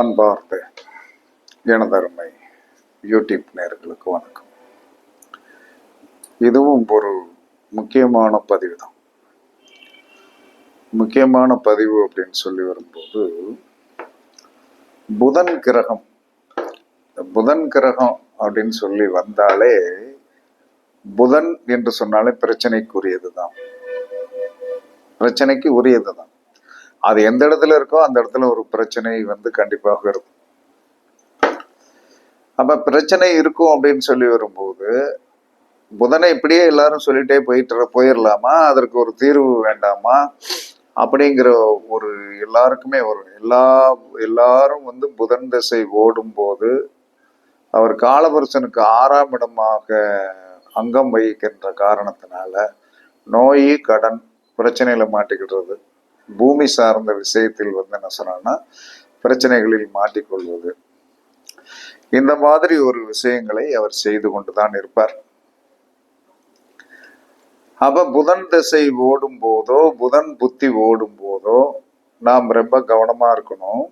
அன்பார்ந்த எனதருமை யூடியூப் நேர்களுக்கு வணக்கம். இதுவும் ஒரு முக்கியமான பதிவு தான் முக்கியமான பதிவு அப்படின்னு சொல்லி வரும்போது புதன் கிரகம் புதன் கிரகம் அப்படின்னு சொல்லி வந்தாலே புதன் என்று சொன்னாலே பிரச்சனைக்குரியது தான் பிரச்சனைக்கு உரியது தான் அது எந்த இடத்துல இருக்கோ அந்த இடத்துல ஒரு பிரச்சனை வந்து கண்டிப்பாக இருக்கும். அப்ப பிரச்சனை இருக்கும் அப்படின்னு சொல்லி வரும்போது புதனை இப்படியே எல்லாரும் சொல்லிட்டே போயிட்டு போயிடலாமா? அதற்கு ஒரு தீர்வு வேண்டாமா? அப்படிங்கிற ஒரு எல்லாருக்குமே ஒரு எல்லா எல்லாரும் வந்து புதன் திசை ஓடும்போது அவர் காலபுருஷனுக்கு ஆறாம் இடமாக அங்கம் வகிக்கின்ற காரணத்தினால நோய் கடன் பிரச்சனையில மாட்டிக்கிடுறது. பூமி சார்ந்த விஷயத்தில் வந்து என்ன சொன்னான்னா பிரச்சனைகளில் மாட்டிக்கொள்வது. இந்த மாதிரி ஒரு விஷயங்களை அவர் செய்து கொண்டுதான் இருப்பார். அப்ப புதன் திசை ஓடும் போதோ புதன் புத்தி ஓடும் போதோ நாம் ரொம்ப கவனமா இருக்கணும்.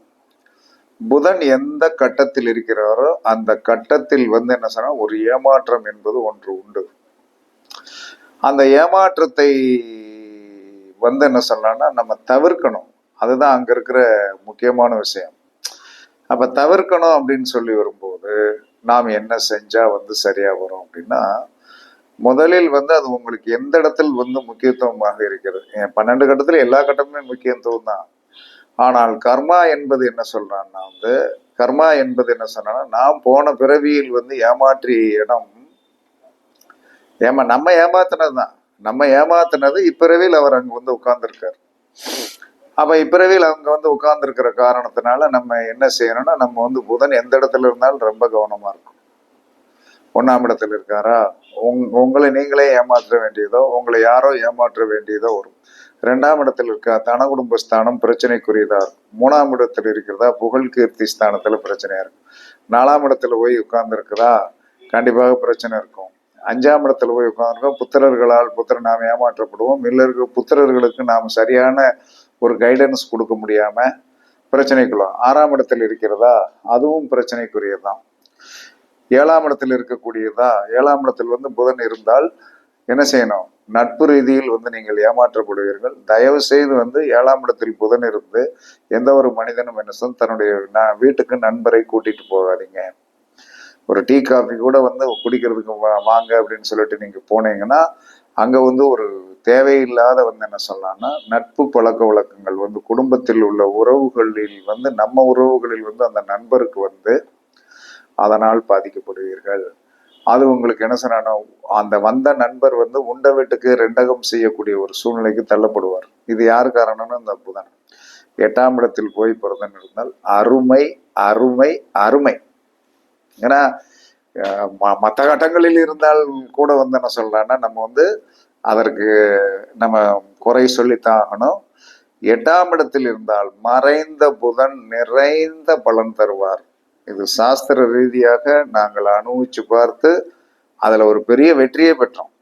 புதன் எந்த கட்டத்தில் இருக்கிறாரோ அந்த கட்டத்தில் வந்து என்ன சொன்னா ஒரு ஏமாற்றம் என்பது ஒன்று உண்டு. அந்த ஏமாற்றத்தை வந்து என்ன சொல்லலாம்னா நம்ம தவிர்க்கணும். அதுதான் அங்கே இருக்கிற முக்கியமான விஷயம். அப்போ தவிர்க்கணும் அப்படின்னு சொல்லி வரும்போது நாம் என்ன செஞ்சால் வந்து சரியாக வரும் அப்படின்னா முதலில் வந்து அது உங்களுக்கு எந்த இடத்தில் வந்து முக்கியத்துவமாக இருக்கிறது? என் பன்னெண்டு கட்டத்தில் எல்லா கட்டமுமே முக்கியத்துவம் தான். ஆனால் கர்மா என்பது என்ன சொல்றான்னா வந்து கர்மா என்பது என்ன சொன்னா நாம் போன பிறவியில் வந்து ஏமாற்றிய இடம் ஏமா நம்ம ஏமாத்தினது தான் நம்ம ஏமாத்தினது இப்பிறவியில் அவர் அங்க வந்து உட்கார்ந்துருக்காரு. அப்ப இப்பிறவியில் அவங்க வந்து உட்கார்ந்துருக்கிற காரணத்தினால நம்ம என்ன செய்யணும்னா நம்ம வந்து புதன் எந்த இடத்துல இருந்தாலும் ரொம்ப கவனமா இருக்கும் ஒன்னாம் இடத்துல இருக்காரா? உங் உங்களை நீங்களே ஏமாற்ற வேண்டியதோ உங்களை யாரோ ஏமாற்ற வேண்டியதோ வரும். ரெண்டாம் இடத்துல இருக்கா? தன குடும்ப ஸ்தானம் பிரச்சனைக்குரியதா இருக்கும். மூணாம் இடத்துல இருக்கிறதா? புகழ் கீர்த்தி ஸ்தானத்துல பிரச்சனையா இருக்கும். நாலாம் இடத்துல போய் உட்கார்ந்துருக்குதா? கண்டிப்பாக பிரச்சனை இருக்கும். அஞ்சாம் இடத்துல போய் உட்காந்துருக்கோம் புத்திரர்களால் புத்திர நாம் ஏமாற்றப்படுவோம். இல்லை இருக்க புத்திரர்களுக்கு நாம் சரியான ஒரு கைடன்ஸ் கொடுக்க முடியாம பிரச்சனைக்குள்ள ஆறாம் இடத்தில் இருக்கிறதா? அதுவும் பிரச்சனைக்குரியதுதான். ஏழாம் இடத்தில் இருக்கக்கூடியதா? ஏழாம் இடத்தில் வந்து புதன் இருந்தால் என்ன செய்யணும்? நட்பு ரீதியில் வந்து நீங்கள் ஏமாற்றப்படுவீர்கள். தயவு செய்து வந்து ஏழாம் இடத்தில் புதன் இருந்து எந்த ஒரு மனிதனும் என்ன தன்னுடைய வீட்டுக்கு நண்பரை கூட்டிட்டு போகாதீங்க. ஒரு டீ காஃபி கூட வந்து குடிக்கிறதுக்கு வாங்க அப்படின்னு சொல்லிட்டு நீங்கள் போனீங்கன்னா அங்கே வந்து ஒரு தேவையில்லாத வந்து என்ன சொல்லலாம்னா நட்பு பழக்க வழக்கங்கள் வந்து குடும்பத்தில் உள்ள உறவுகளில் வந்து நம்ம உறவுகளில் வந்து அந்த நண்பருக்கு வந்து அதனால் பாதிக்கப்படுவீர்கள். அது உங்களுக்கு என்ன சொன்னா அந்த வந்த நண்பர் வந்து உண்ட வீட்டுக்கு ரெண்டகம் செய்யக்கூடிய ஒரு சூழ்நிலைக்கு தள்ளப்படுவார். இது யார் காரணம்னு இந்த புதன் எட்டாம் இடத்தில் போய் பிறந்தன் இருந்தால் அருமை அருமை அருமை. ஏன்னா மற்ற ம- மத்த கட்டங்களில் இருந்தால் கூட வந்து என்ன சொல்கிறேன்னா நம்ம வந்து அதற்கு நம்ம குறை சொல்லித்தான் ஆகணும். எட்டாம் இடத்தில் இருந்தால் மறைந்த புதன் நிறைந்த பலன் தருவார். இது சாஸ்திர ரீதியாக நாங்கள் அனுபவிச்சு பார்த்து அதுல ஒரு பெரிய வெற்றியை பெற்றோம்.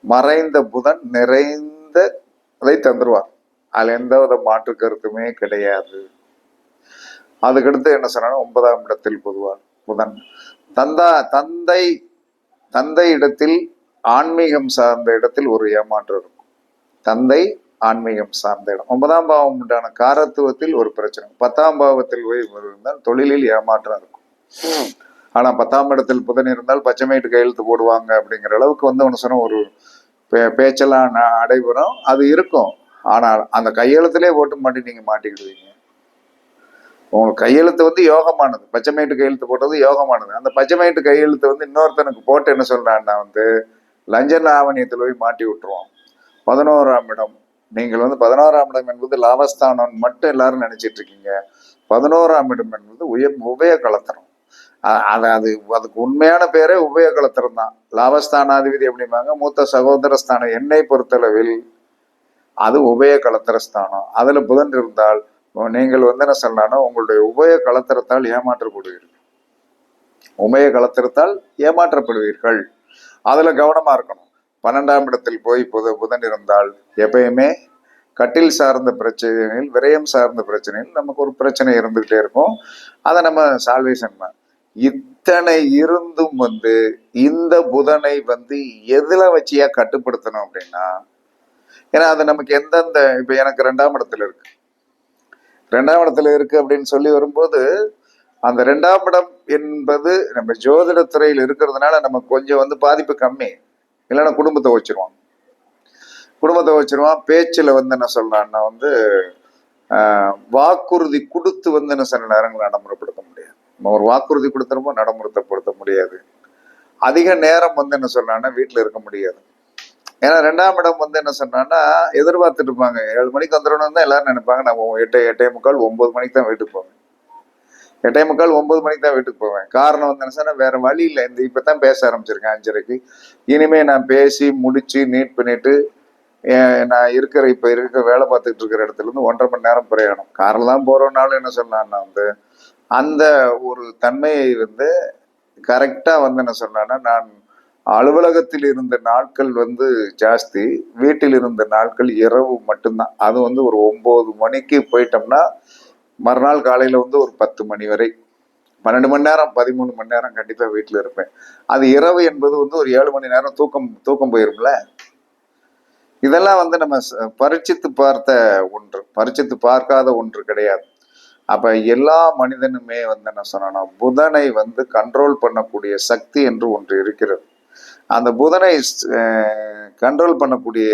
மறைந்த புதன் நிறைந்த அதை தந்துருவார். அதுல எந்த வித மாற்று கருத்துமே கிடையாது. அதுக்கடுத்து என்ன சொன்னாலும் ஒன்பதாம் இடத்தில் பொதுவார் புதன். தந்தா தந்தை தந்தை இடத்தில் ஆன்மீகம் சார்ந்த இடத்தில் ஒரு ஏமாற்றம் இருக்கும். தந்தை ஆன்மீகம் சார்ந்த இடம். ஒன்பதாம் பாவம் உண்டான காரத்துவத்தில் ஒரு பிரச்சனை. பத்தாம் பாவத்தில் போய் இருந்தால் தொழிலில் ஏமாற்றம் இருக்கும். ஆனா பத்தாம் இடத்தில் புதன் இருந்தால் பச்சைமேட்டு கையெழுத்து போடுவாங்க அப்படிங்கிற அளவுக்கு வந்து ஒன்று சொன்ன ஒரு பே- பேச்செல்லாம் அடைபெறும் நடைபெறும் அது இருக்கும். ஆனால் அந்த கையெழுத்திலே ஓட்டு மாட்டி நீங்க மாட்டிக்கிடுவீங்க. உங்களுக்கு கையெழுத்து வந்து யோகமானது. பச்சைமேட்டு கையெழுத்து போட்டது யோகமானது. அந்த பச்சைமேட்டு கையெழுத்து வந்து இன்னொருத்தனுக்கு போட்டு என்ன சொல்றான்னா வந்து லஞ்சன ஆவணியத்தில் போய் மாட்டி விட்டுருவோம். பதினோராம் இடம். நீங்கள் வந்து பதினோராம் இடம் என்பது லாபஸ்தானம் மட்டும் எல்லாரும் நினைச்சிட்டு இருக்கீங்க. பதினோராம் இடம் என்பது உய உபய கலத்தரம் அது அது அதுக்கு உண்மையான பேரே உபய கலத்தரம் தான். லாபஸ்தானாதிபதி அப்படிம்பாங்க மூத்த சகோதர ஸ்தானம் என்னை பொறுத்தளவில் அது உபய கலத்தர ஸ்தானம் அதில் புதன் இருந்தால் நீங்கள் வந்து என்ன சொல்லலாம்னா உங்களுடைய உபய கலத்தரத்தால் ஏமாற்றப்படுவீர்கள். உபய கலத்தரத்தால் ஏமாற்றப்படுவீர்கள். அதுல கவனமா இருக்கணும். பன்னெண்டாம் இடத்தில் போய் புத புதன் இருந்தால் எப்பயுமே கட்டில் சார்ந்த பிரச்சனையில் விரயம் சார்ந்த பிரச்சனையில் நமக்கு ஒரு பிரச்சனை இருந்துகிட்டே இருக்கும். அதை நம்ம சால்வேஷன் இத்தனை இருந்தும் வந்து இந்த புதனை வந்து எதுல வச்சியா கட்டுப்படுத்தணும் அப்படின்னா ஏன்னா அது நமக்கு எந்தெந்த இப்ப எனக்கு ரெண்டாம் இடத்துல இருக்கு. ரெண்டாம் இடத்துல இருக்கு அப்படின்னு சொல்லி வரும்போது அந்த ரெண்டாம் இடம் என்பது நம்ம ஜோதிட துறையில் இருக்கிறதுனால நமக்கு கொஞ்சம் வந்து பாதிப்பு கம்மி. இல்லைன்னா குடும்பத்தை வச்சிருவான் குடும்பத்தை வச்சிருவான் பேச்சில் வந்து என்ன சொல்றான்னா வந்து ஆஹ், வாக்குறுதி கொடுத்து வந்து என்ன சில நேரங்களை நடைமுறைப்படுத்த முடியாது. நம்ம ஒரு வாக்குறுதி கொடுத்துருமோ நடைமுறைப்படுத்த முடியாது. அதிக நேரம் வந்து என்ன சொல்றான்னா வீட்டில் இருக்க முடியாது. ஏன்னா ரெண்டாம் இடம் வந்து என்ன சொன்னான்னா எதிர்பார்த்துட்டு இருப்பாங்க ஏழு மணிக்கு வந்துடணும் தான் எல்லாரும் நினைப்பாங்க. நம்ம எட்டு எட்டே முக்கால் ஒன்பது மணிக்கு தான் வீட்டுக்கு போவேன். எட்டே முக்கால் ஒன்பது மணிக்கு தான் வீட்டுக்கு போவேன். காரணம் வந்து என்ன சொன்னால் வேற வழி இல்லை. இந்த இப்போ தான் பேச ஆரம்பிச்சிருக்கேன் அஞ்சரைக்கு. இனிமே நான் பேசி முடிச்சு நீட் பண்ணிட்டு ஏன் நான் இருக்கிற இப்போ இருக்கிற வேலை பார்த்துட்டு இருக்கிற இடத்துல இருந்து ஒன்றரை மணி நேரம் பிரயாணம். காரில் தான் போகிறோம்னாலும் என்ன சொன்னான்னா வந்து அந்த ஒரு தன்மையை வந்து கரெக்டாக வந்து என்ன சொன்னான்னா நான் அலுவலகத்தில் இருந்த நாட்கள் வந்து ஜாஸ்தி வீட்டில் இருந்த நாட்கள் இரவு மட்டும்தான். அது வந்து ஒரு ஒம்பது மணிக்கு போயிட்டோம்னா மறுநாள் காலையில் வந்து ஒரு பத்து மணி வரை. பன்னெண்டு மணி நேரம் பதிமூணு மணி நேரம் கண்டிப்பாக வீட்டில் இருப்பேன். அது இரவு என்பது வந்து ஒரு ஏழு மணி நேரம் தூக்கம் தூக்கம் போயிரும்ல? இதெல்லாம் வந்து நம்ம பரிச்சித்து பார்த்த ஒன்று. பரிச்சித்து பார்க்காத ஒன்று கிடையாது. அப்போ எல்லா மனிதனுமே வந்து என்ன சொன்னோம்னா புதனை வந்து கண்ட்ரோல் பண்ணக்கூடிய சக்தி என்று ஒன்று இருக்கிறது. அந்த புதனை கண்ட்ரோல் பண்ணக்கூடிய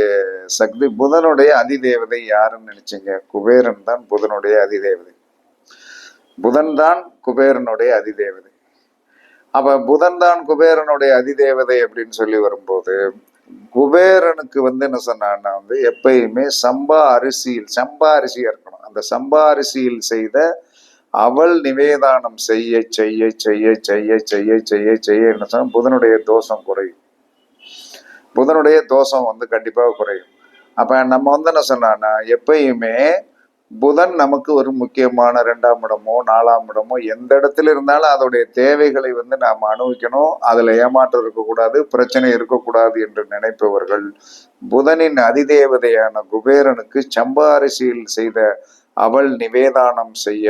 சக்தி புதனுடைய அதிதேவதை யாருன்னு நினைச்சீங்க? குபேரன் தான் புதனுடைய அதிதேவதை. புதன் தான் குபேரனுடைய அதிதேவதை. அப்போ புதன் தான் குபேரனுடைய அதிதேவதை அப்படின்னு சொல்லி வரும்போது குபேரனுக்கு வந்து என்ன சொன்னான்னா வந்து எப்பயுமே சம்பா அரிசியில் சம்பா அரிசியாக இருக்கணும். அந்த சம்பா அரிசியில் செய்த அவள் நிவேதானம் செய்ய செய்ய செய்ய செய்ய செய்ய செய்ய செய்ய என்ன சொன்னால் புதனுடைய தோஷம் குறையும். புதனுடைய தோஷம் வந்து கண்டிப்பாக குறையும். அப்போ நம்ம வந்து என்ன சொன்னான்னா எப்பயுமே புதன் நமக்கு ஒரு முக்கியமான ரெண்டாம் இடமோ நாலாம் இடமோ எந்த இடத்துல இருந்தாலும் அதோடைய தேவைகளை வந்து நாம் அனுபவிக்கணும். அதில் ஏமாற்றம் இருக்கக்கூடாது பிரச்சனை இருக்கக்கூடாது என்று நினைப்பவர்கள் புதனின் அதிதேவதையான குபேரனுக்கு சம்பாரிசியில் செய்த அவள் நிவேதானம் செய்ய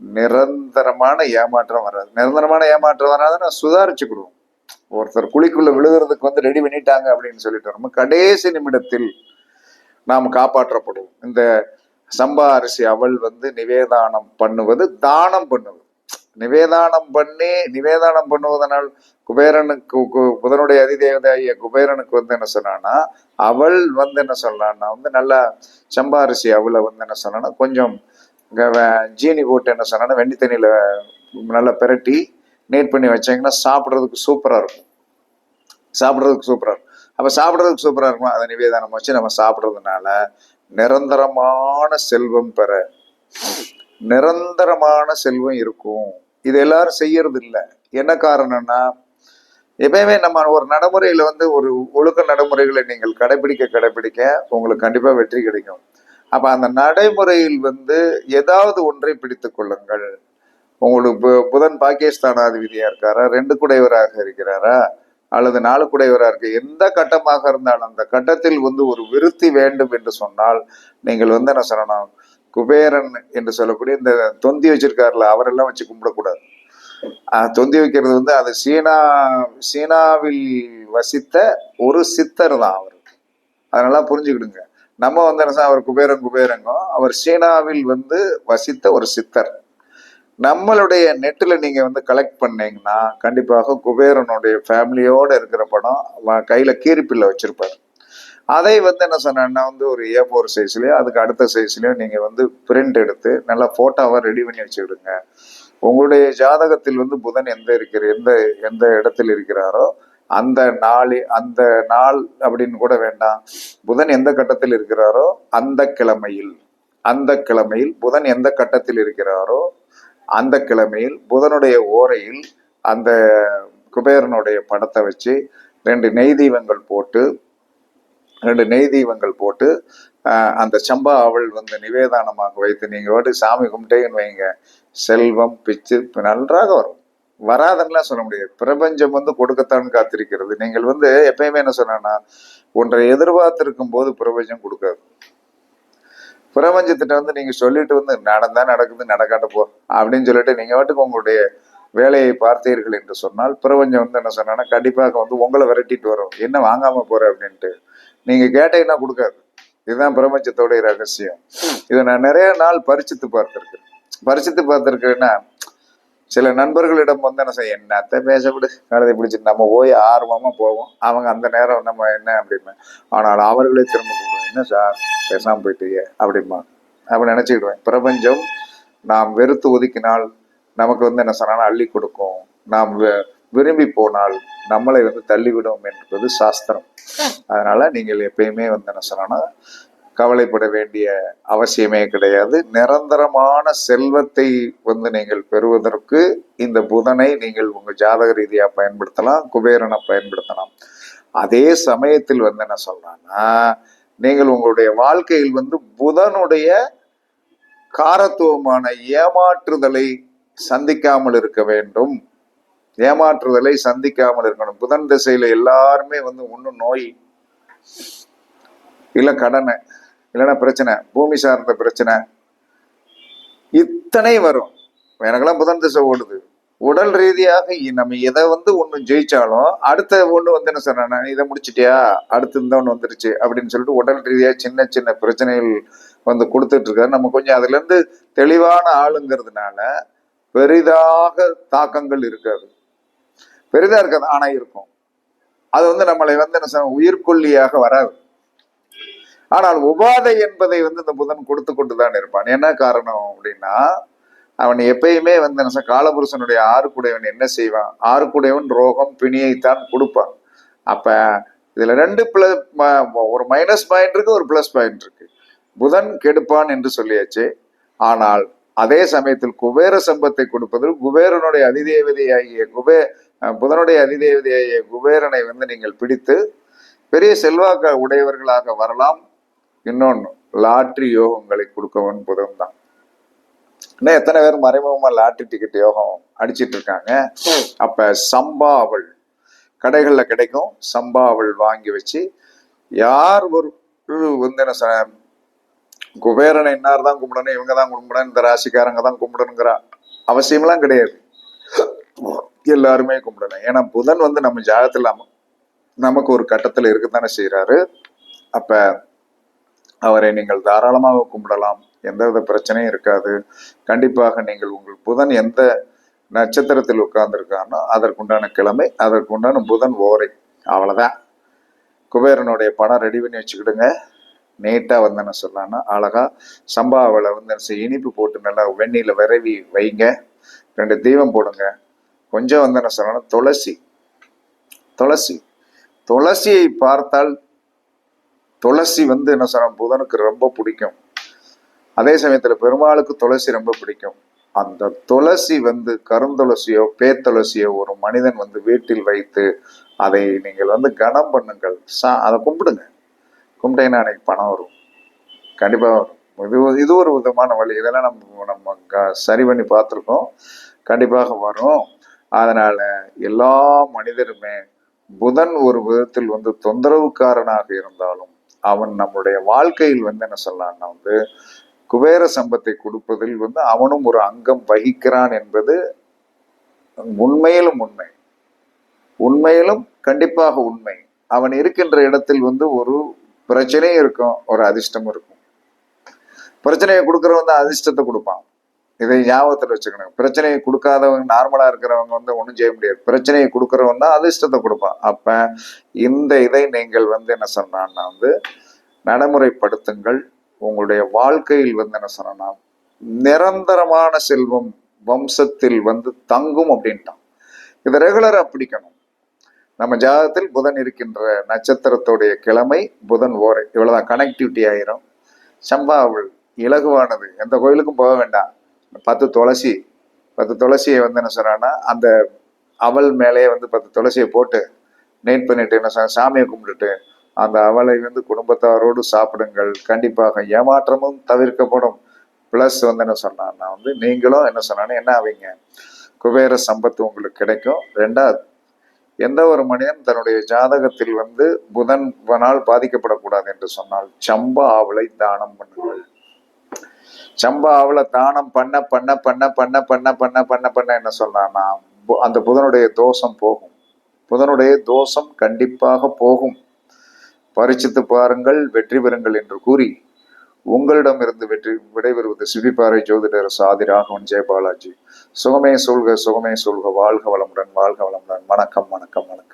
நிரந்தரமான ஏமாற்றம் வராது. நிரந்தரமான ஏமாற்றம் வராதுன்னா சுதாரிச்சுக்கிடுவோம். ஒருத்தர் குழிக்குள்ள விழுகிறதுக்கு வந்து ரெடி பண்ணிட்டாங்க அப்படின்னு சொல்லிட்டு நம்ம கடைசி நிமிடத்தில் நாம் காப்பாற்றப்படுவோம் இந்த சம்பா அரிசி அவள் வந்து நிவேதானம் பண்ணுவது தானம் பண்ணுவது. நிவேதானம் பண்ணி நிவேதானம் பண்ணுவதனால் குபேரனுக்கு கு- புதனுடைய அதிதேவதைய குபேரனுக்கு வந்து என்ன சொன்னான்னா அவள் வந்து என்ன சொன்னான்னா வந்து நல்லா சம்பா அரிசி அவளை வந்து என்ன சொன்னான்னா கொஞ்சம் ஜீனி போட்டு என்ன சொன்னான்னா வெண்ணி தண்ணியில் நல்லா பிரட்டி நீட் பண்ணி வச்சீங்கன்னா சாப்பிட்றதுக்கு சூப்பராக இருக்கும். சாப்பிட்றதுக்கு சூப்பராக இருக்கும். அப்போ சாப்பிட்றதுக்கு சூப்பராக இருக்கும்? அதை நிவேதனம் வச்சு நம்ம சாப்பிட்றதுனால நிரந்தரமான செல்வம் பெற நிரந்தரமான செல்வம் இருக்கும். இது எல்லாரும் செய்யறது இல்லை என்ன காரணம்னா எப்பயுமே நம்ம ஒரு நடைமுறையில் வந்து ஒரு ஒழுக்க நடைமுறைகளை நீங்கள் கடைபிடிக்க கடைபிடிக்க உங்களுக்கு கண்டிப்பாக வெற்றி கிடைக்கும். அப்போ அந்த நடைமுறையில் வந்து ஏதாவது ஒன்றை பிடித்து கொள்ளுங்கள். உங்களுக்கு பு- புதன் பாகிஸ்தானாதிபதியா இருக்காரா? ரெண்டு குடைவராக இருக்கிறாரா? அல்லது நாலு குடைவராக இருக்கு? எந்த கட்டமாக இருந்தாலும் அந்த கட்டத்தில் வந்து ஒரு விருத்தி வேண்டும் என்று சொன்னால் நீங்கள் வந்து என்ன சொல்லணும்? குபேரன் என்று சொல்லக்கூடிய இந்த தொந்தி வச்சிருக்காருல அவரெல்லாம் வச்சு கும்பிடக்கூடாது. தொந்தி வைக்கிறது வந்து அது சீனா சீனாவில் வசித்த ஒரு சித்தர் தான் அவர். அதனால புரிஞ்சுக்கிடுங்க. நம்ம வந்து என்ன அவர் குபேரன் குபேரங்கோ அவர் சீனாவில் வந்து வசித்த ஒரு சித்தர். நம்மளுடைய நெட்டில் நீங்கள் வந்து கலெக்ட் பண்ணீங்கன்னா கண்டிப்பாக குபேரனுடைய ஃபேமிலியோடு இருக்கிற படம் கையில் கையில வச்சுருப்பார். அதை வந்து என்ன சொன்னேன்னா வந்து ஒரு ஏ ஃபோர் சைஸ்லேயோ அதுக்கு அடுத்த சைஸ்லேயோ நீங்கள் வந்து பிரிண்ட் எடுத்து நல்லா ஃபோட்டோவாக ரெடி பண்ணி வச்சுக்கிடுங்க. உங்களுடைய ஜாதகத்தில் வந்து புதன் எந்த இருக்கிற எந்த எந்த இடத்தில் இருக்கிறாரோ அந்த நாள் அந்த நாள் அப்படின்னு கூட வேண்டாம். புதன் எந்த கட்டத்தில் இருக்கிறாரோ அந்த கிழமையில். அந்த கிழமையில் புதன் எந்த கட்டத்தில் இருக்கிறாரோ அந்த கிழமையில் புதனுடைய ஓரையில் அந்த குபேரனுடைய படத்தை வச்சு ரெண்டு நெய் தீபங்கள் போட்டு ரெண்டு நெய் தீபங்கள் போட்டு அந்த சம்பா அவள் வந்து நிவேதானமாக வைத்து நீங்கள் வாட்டி சாமி கும்பிட்டேன்னு வைங்க. செல்வம் பிச்சு நன்றாக வரும். வராதுன்னுலாம் சொல்ல முடியாது. பிரபஞ்சம் வந்து கொடுக்கத்தான் காத்திருக்கிறது. நீங்கள் வந்து எப்பயுமே என்ன சொன்னா ஒன்றை எதிர்பார்த்திருக்கும் போது பிரபஞ்சம் கொடுக்காது. பிரபஞ்சத்திட்ட வந்து நீங்க சொல்லிட்டு வந்து நடந்தா நடக்குது நடக்காட்ட போ அப்படின்னு சொல்லிட்டு நீங்க வாட்டுக்கு உங்களுடைய வேலையை பார்த்தீர்கள் என்று சொன்னால் பிரபஞ்சம் வந்து என்ன சொன்னா கண்டிப்பாக வந்து உங்களை விரட்டிட்டு வரும். என்ன வாங்காம போற அப்படின்ட்டு. நீங்க கேட்டீங்கன்னா கொடுக்காது. இதுதான் பிரபஞ்சத்தோடைய ரகசியம். இதை நான் நிறைய நாள் பரிச்சித்து பார்த்திருக்கேன். பரிச்சித்து பார்த்துருக்கேன்னா சில நண்பர்களிடம் வந்து என்ன செய்ய என்னத்த பேசக்கூடு கழுதை பிடிச்சிட்டு நம்ம போய் ஆர்வமா போவோம். அவங்க அந்த நேரம் நம்ம என்ன அப்படின்னா ஆனால் அவர்களே திரும்ப கூப்பிடுவோம் என்ன சார் பேசாம போயிட்டீங்க. அப்படிமா அப்படி நினைச்சுக்கிடுவேன். பிரபஞ்சம் நாம் வெறுத்து ஒதுக்கினால் நமக்கு வந்து என்ன சொன்னா அள்ளி கொடுக்கும். நாம் விரும்பி போனால் நம்மளை வந்து தள்ளிவிடும் என்பது சாஸ்திரம். அதனால நீங்கள் எப்பயுமே வந்து என்ன சொன்னா கவலைப்பட வேண்டிய அவசியமே கிடையாது. நிரந்தரமான செல்வத்தை வந்து நீங்கள் பெறுவதற்கு இந்த புதனை நீங்கள் உங்க ஜாதக ரீதியா பயன்படுத்தலாம் குபேரனை பயன்படுத்தலாம். அதே சமயத்தில் வந்து என்ன சொல்றாங்கன்னா நீங்கள் உங்களுடைய வாழ்க்கையில் வந்து புதனுடைய காரத்துவமான ஏமாற்றுதலை சந்திக்காமல் இருக்க வேண்டும். ஏமாற்றுதலை சந்திக்காமல் இருக்கணும். புதன் திசையில எல்லாருமே வந்து ஒண்ணு நோய் இல்ல கடனை. இல்லைன்னா பிரச்சனை பூமி சார்ந்த பிரச்சனை. இத்தனை வரும். எனக்கெல்லாம் புதன் திசை ஓடுது. உடல் ரீதியாக நம்ம எதை வந்து ஒன்று ஜெயிச்சாலும் அடுத்த ஒன்று வந்து என்ன சொன்னேன் நான் இதை முடிச்சிட்டியா? அடுத்து இந்த ஒன்று வந்துருச்சு. அப்படின்னு சொல்லிட்டு உடல் ரீதியாக சின்ன சின்ன பிரச்சனைகள் வந்து கொடுத்துட்டு இருக்காரு நம்ம கொஞ்சம் அதுலேருந்து தெளிவான ஆளுங்கிறதுனால பெரிதாக தாக்கங்கள் இருக்காது. பெரிதாக இருக்காது ஆனால் இருக்கும். அது வந்து நம்மளை வந்து என்ன சொன்ன உயிர்கொல்லியாக வராது. ஆனால் உபாதை என்பதை வந்து இந்த புதன் கொடுத்து கொண்டு தான் இருப்பான். என்ன காரணம் அப்படின்னா அவன் எப்பயுமே வந்து என்ன காலபுருஷனுடைய ஆறுக்குடையவன் என்ன செய்வான்? ஆறுக்குடையவன் ரோகம் பிணியைத்தான் கொடுப்பான். அப்ப இதுல ரெண்டு பிளஸ் ஒரு மைனஸ் பாயிண்ட் இருக்கு ஒரு பிளஸ் பாயிண்ட் இருக்கு. புதன் கெடுப்பான் என்று சொல்லியாச்சு. ஆனால் அதே சமயத்தில் குபேர சம்பத்தை கொடுப்பதில் குபேரனுடைய அதிதேவதையாகிய குபே புதனுடைய அதிதேவதையாகிய குபேரனை வந்து நீங்கள் பிடித்து பெரிய செல்வாக்க உடையவர்களாக வரலாம். இன்னொன்று லாட்ரி யோகங்களை கொடுக்கவன் புதன் தான் இன்னும் எத்தனை பேர் மறைமுகமாக லாட்ரி டிக்கெட் யோகம் அடிச்சிட்டு இருக்காங்க அப்போ சம்பா அவள் கிடைக்கும் சம்பா அவள் வாங்கி வச்சு யார் ஒரு வந்து என்ன குபேரனை இன்னார் தான் கும்பிடணும் இவங்க தான் கும்பிடணும் இந்த ராசிக்காரங்க தான் கும்பிடணுங்கிற அவசியம்லாம் கிடையாது. எல்லாருமே கும்பிடணும். ஏன்னா புதன் வந்து நம்ம ஜாகத்தில் நமக்கு ஒரு கட்டத்தில் இருக்குதானே செய்கிறாரு அப்போ அவரை நீங்கள் தாராளமாக கும்பிடலாம். எந்தவித பிரச்சனையும் இருக்காது. கண்டிப்பாக நீங்கள் உங்கள் புதன் எந்த நட்சத்திரத்தில் உட்கார்ந்துருக்கானோ அதற்குண்டான கிழமை அதற்குண்டான புதன் ஓரை. அவ்வளோதான் குபேரனுடைய படம் ரெடி பண்ணி வச்சுக்கிடுங்க. நீட்டாக வந்தேன்னு என்ன சொல்லலாம்னா சம்பாவில் வந்து இனிப்பு போட்டு நல்லா வெந்நீர்ல விரவி வைங்க. ரெண்டு தீபம் போடுங்க. கொஞ்சம் வந்தேன்னு சொல்லணும் துளசி. துளசி. துளசியை பார்த்தால் துளசி வந்து என்ன சொல்ற புதனுக்கு ரொம்ப பிடிக்கும். அதே சமயத்துல பெருமாளுக்கு துளசி ரொம்ப பிடிக்கும். அந்த துளசி வந்து கருந்துளசியோ பேத்துளசியோ ஒரு மனிதன் வந்து வீட்டில் வைத்து அதை நீங்கள் வந்து கனம் பண்ணுங்கள். சா அதை கும்பிடுங்க. கும்பிட்டீங்கன்னா அன்னைக்கு பணம் வரும். கண்டிப்பாக வரும். இது ஒரு- இது ஒரு விதமான வழி. இதெல்லாம் நம்ம நம்ம க- சரி பண்ணி பார்த்துருக்கோம். கண்டிப்பாக வரும். அதனால் எல்லா மனிதருமே புதன் ஒரு விதத்தில் வந்து தொந்தரவுக்காரனாக இருந்தாலும் அவன் நம்முடைய வாழ்க்கையில் வந்து என்ன சொல்லலாம்னா வந்து குபேர சம்பத்தை கொடுப்பதில் வந்து அவனும் ஒரு அங்கம் வகிக்கிறான் என்பது உண்மையிலும் உண்மை. உண்மையிலும் கண்டிப்பாக உண்மை. அவன் இருக்கின்ற இடத்தில் வந்து ஒரு பிரச்சனையும் இருக்கும் ஒரு அதிர்ஷ்டமும் இருக்கும். பிரச்சனையை கொடுக்கறவன் தான் அதிர்ஷ்டத்தை கொடுப்பான். இதை ஞாபகத்தில் வச்சுக்கணும். பிரச்சனையை கொடுக்காதவங்க நார்மலாக இருக்கிறவங்க வந்து ஒன்றும் செய்ய முடியாது. பிரச்சனையை கொடுக்கறவன் தான் அதிர்ஷ்டத்தை கொடுப்பான். அப்போ இந்த இதை நீங்கள் வந்து என்ன சொன்னான்னா வந்து நடைமுறைப்படுத்துங்கள். உங்களுடைய வாழ்க்கையில் வந்து என்ன சொன்னா நிரந்தரமான செல்வம் வம்சத்தில் வந்து தங்கும் அப்படின்ட்டான். இதை ரெகுலராக பிடிக்கணும். நம்ம ஜாதகத்தில் புதன் இருக்கின்ற நட்சத்திரத்துடைய கிழமை புதன் ஓரை. இவ்வளோதான் கனெக்டிவிட்டி ஆயிரும். சம்பாவள் இலகுவானது. எந்த கோயிலுக்கும் போக வேண்டாம். பத்து துளசி பத்து துளசியை வந்து என்ன சொன்னான்னா அந்த அவல் மேலேயே வந்து பத்து துளசியை போட்டு நெய்ட் பண்ணிட்டு என்ன சொல்ற சாமியை கும்பிட்டுட்டு அந்த அவலை வந்து குடும்பத்தாரோடு சாப்பிடுங்கள் கண்டிப்பாக ஏமாற்றமும் தவிர்க்கப்படும். ப்ளஸ் வந்து என்ன சொன்னான்னா வந்து நீங்களும் என்ன சொன்னான்னா என்ன ஆவீங்க? குபேர சம்பத்து உங்களுக்கு கிடைக்கும். ரெண்டாவது எந்த ஒரு மனிதன் தன்னுடைய ஜாதகத்தில் வந்து புதன் வனால் பாதிக்கப்படக்கூடாது என்று சொன்னால் சம்பா ஆவலை தானம் பண்ணுங்கள். சம்பாவுல தானம் பண்ண பண்ண பண்ண பண்ண பண்ண பண்ண பண்ண பண்ண என்ன சொன்னான்னா பு- அந்த புதனுடைய தோஷம் போகும். புதனுடைய தோஷம் கண்டிப்பாக போகும். பரிச்சித்து பாருங்கள் வெற்றி பெறுங்கள் என்று கூறி உங்களிடமிருந்து வெற்றி விடைபெறுவது சிபிபாறை ஜோதிடர் சாதி ராகவன் ஜெயபாலாஜி. சுகமே சொல்க சுகமே சொல்க வாழ்க வளமுடன் வாழ்க வளமுடன். வணக்கம் வணக்கம் வணக்கம்.